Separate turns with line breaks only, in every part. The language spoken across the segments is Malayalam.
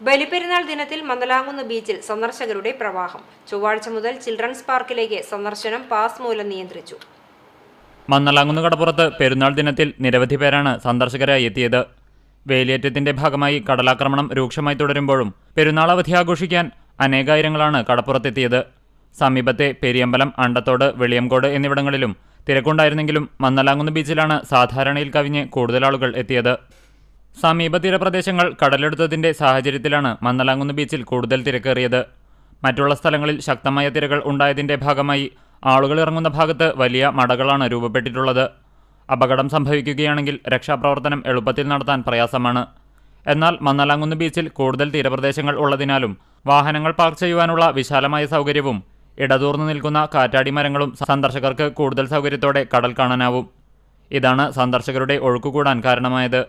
ബലിപ്പെരുന്നാൾ ദിനത്തിൽ മന്ദലാങ്കുന്ന് ബീച്ചിൽ സന്ദർശകരുടെ പ്രവാഹം. ചൊവ്വാഴ്ച മുതൽ ചിൽഡ്രൻസ് പാർക്കിലേക്ക് സന്ദർശനം പാസ് മൂലം നിയന്ത്രിച്ചു.
മന്നലാങ്കുന്ന് കടപ്പുറത്ത് പെരുന്നാൾ ദിനത്തിൽ നിരവധി പേരാണ് സന്ദർശകരായി എത്തിയത്. വേലിയേറ്റത്തിന്റെ ഭാഗമായി കടലാക്രമണം രൂക്ഷമായി തുടരുമ്പോഴും പെരുന്നാൾ അവധി ആഘോഷിക്കാൻ അനേകായിരങ്ങളാണ് കടപ്പുറത്തെത്തിയത്. സമീപത്തെ പെരിയമ്പലം അണ്ടത്തോട് വെളിയംകോട് എന്നിവിടങ്ങളിലും തിരക്കുണ്ടായിരുന്നെങ്കിലും മന്നലാങ്കുന്ന് ബീച്ചിലാണ് സാധാരണയിൽ കവിഞ്ഞ് കൂടുതൽ ആളുകൾ എത്തിയത്. സമീപ തീരപ്രദേശങ്ങൾ കടലെടുത്തതിന്റെ സാഹചര്യത്തിലാണ് മന്നലാങ്കുന്ന് ബീച്ചിൽ കൂടുതൽ തിരക്കേറിയത്. മറ്റുള്ള സ്ഥലങ്ങളിൽ ശക്തമായ തിരകൾ ഉണ്ടായതിന്റെ ഭാഗമായി ആളുകൾ ഇറങ്ങുന്ന ഭാഗത്ത് വലിയ മടകളാണ് രൂപപ്പെട്ടിട്ടുള്ളത്. അപകടം സംഭവിക്കുകയാണെങ്കിൽ രക്ഷാപ്രവർത്തനം എളുപ്പത്തിൽ നടത്താൻ പ്രയാസമാണ്. എന്നാൽ മന്നലാങ്കുന്ന് ബീച്ചിൽ കൂടുതൽ തീരപ്രദേശങ്ങൾ ഉള്ളതിനാലും വാഹനങ്ങൾ പാർക്ക് ചെയ്യുവാനുള്ള വിശാലമായ സൗകര്യവും ഇടതൂർന്നു നിൽക്കുന്ന കാറ്റാടി മരങ്ങളും സന്ദർശകർക്ക് കൂടുതൽ സൗകര്യത്തോടെ കടൽ കാണാനാവും. ഇതാണ് സന്ദർശകരുടെ ഒഴുക്കുകൂടാൻ കാരണമായത്.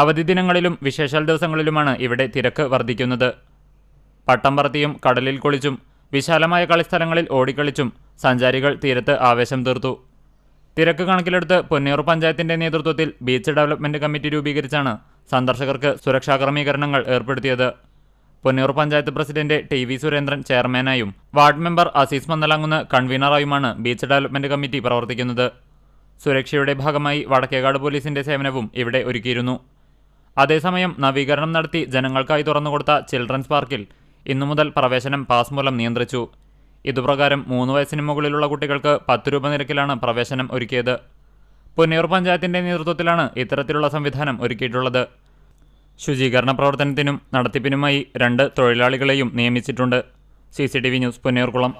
അവധി ദിനങ്ങളിലും വിശേഷാൽ ദിവസങ്ങളിലുമാണ് ഇവിടെ തിരക്ക് വർദ്ധിക്കുന്നത്. പട്ടം പറത്തിയും കടലിൽ കുളിച്ചും വിശാലമായ കളിസ്ഥലങ്ങളിൽ ഓടിക്കളിച്ചും സഞ്ചാരികൾ തീരത്ത് ആവേശം തീർത്തു. തിരക്ക് കണക്കിലെടുത്ത് പൊന്നിയൂർ പഞ്ചായത്തിന്റെ നേതൃത്വത്തിൽ ബീച്ച് ഡെവലപ്മെന്റ് കമ്മിറ്റി രൂപീകരിച്ചാണ് സന്ദർശകർക്ക് സുരക്ഷാ ക്രമീകരണങ്ങൾ ഏർപ്പെടുത്തിയത്. Ponniyur panchayat president T V Surendran ചെയർമാനായും ward member Azeez മന്നലാങ്ങുന്ന കൺവീനറായുമാണ് ബീച്ച് ഡെവലപ്മെന്റ് കമ്മിറ്റി പ്രവർത്തിക്കുന്നത്. സുരക്ഷയുടെ ഭാഗമായി വടക്കേകാട് പോലീസിന്റെ സേവനവും ഇവിടെ ഒരുക്കിയിരുന്നു. അതേസമയം നവീകരണം നടത്തി ജനങ്ങൾക്കായി തുറന്നുകൊടുത്ത ചിൽഡ്രൻസ് പാർക്കിൽ ഇന്നു മുതൽ പ്രവേശനം പാസ് മൂലം നിയന്ത്രിച്ചു. ഇതുപ്രകാരം മൂന്ന് വയസ്സിന് മുകളിലുള്ള കുട്ടികൾക്ക് പത്ത് രൂപ നിരക്കിലാണ് പ്രവേശനം ഒരുക്കിയത്. പുന്നയൂർ പഞ്ചായത്തിന്റെ നേതൃത്വത്തിലാണ് ഇത്തരത്തിലുള്ള സംവിധാനം ഒരുക്കിയിട്ടുള്ളത്. ശുചീകരണ പ്രവർത്തനത്തിനും നടത്തിപ്പിനുമായി രണ്ട് തൊഴിലാളികളെയും നിയമിച്ചിട്ടുണ്ട്. C news Ponniyurkulam.